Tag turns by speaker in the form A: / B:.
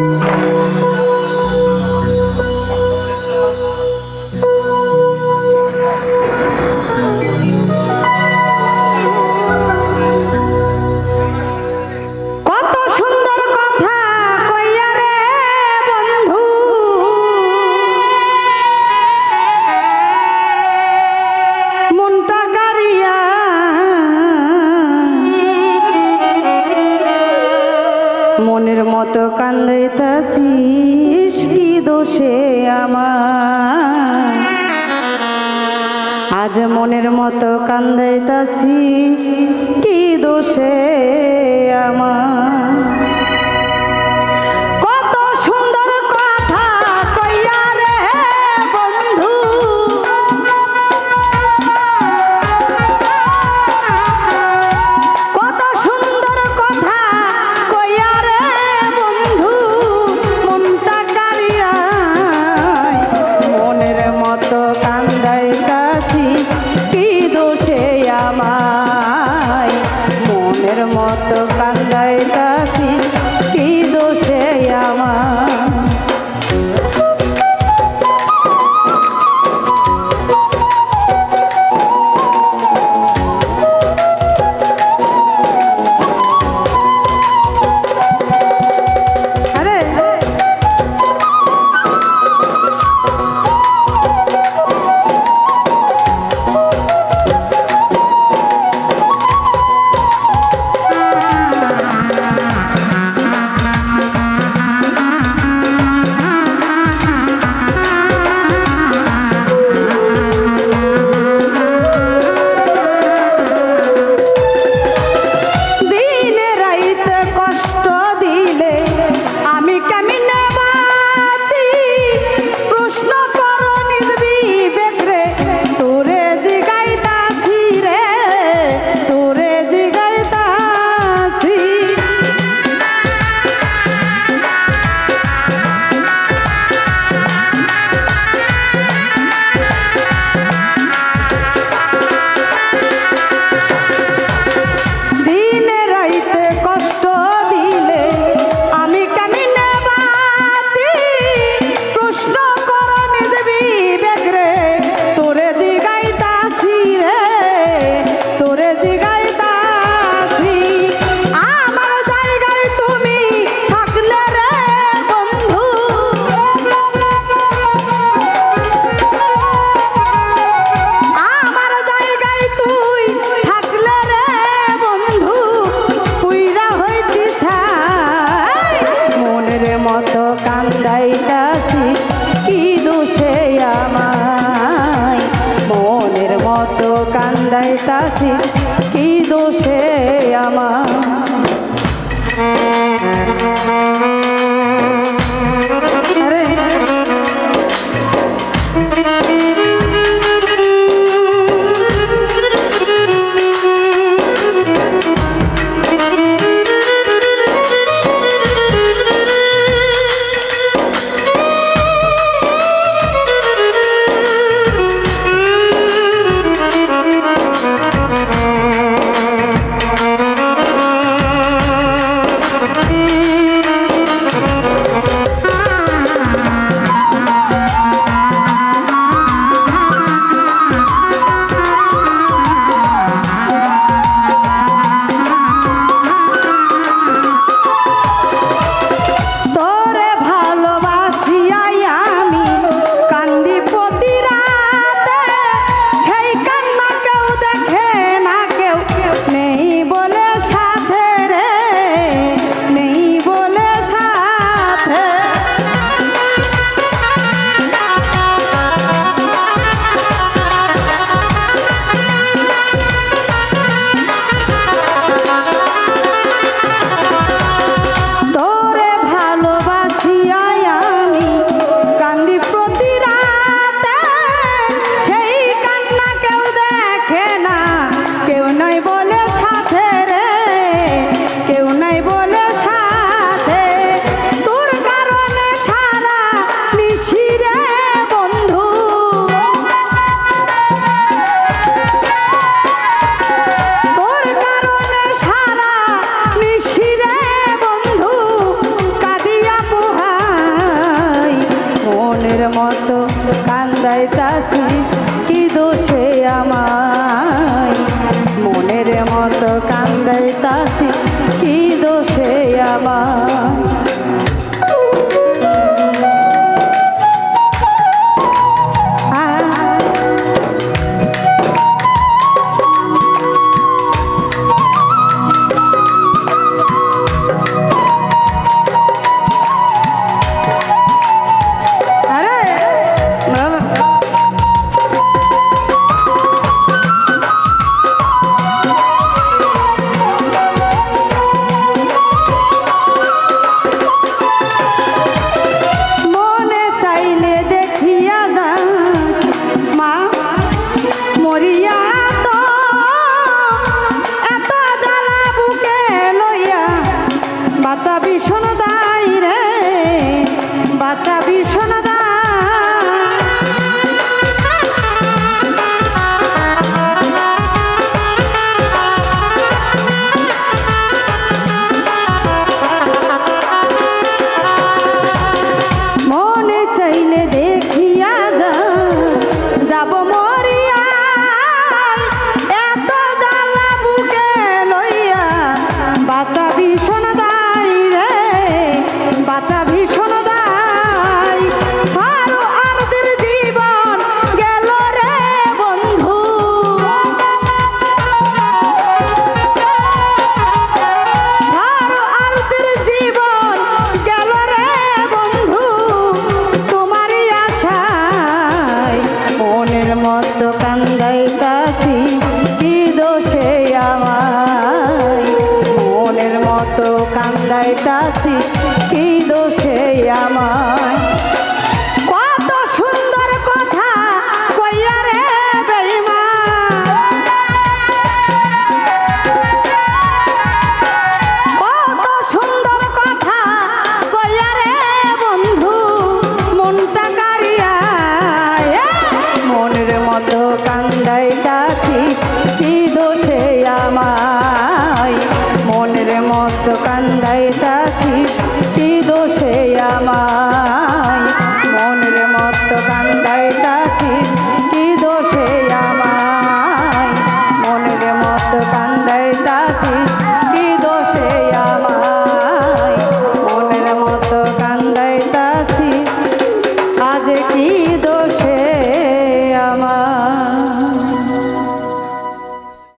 A: Oh. মনের মতো কান্দাইতাছিস কি দোষে আমার? আজ মনের মতো কান্দাইতাছিস কি দোষে আমার? sai চাইতাছিস? কি দোষে আমায়? মনের মতো কান্দাইতাছিস? কি দোষে আমায়? มา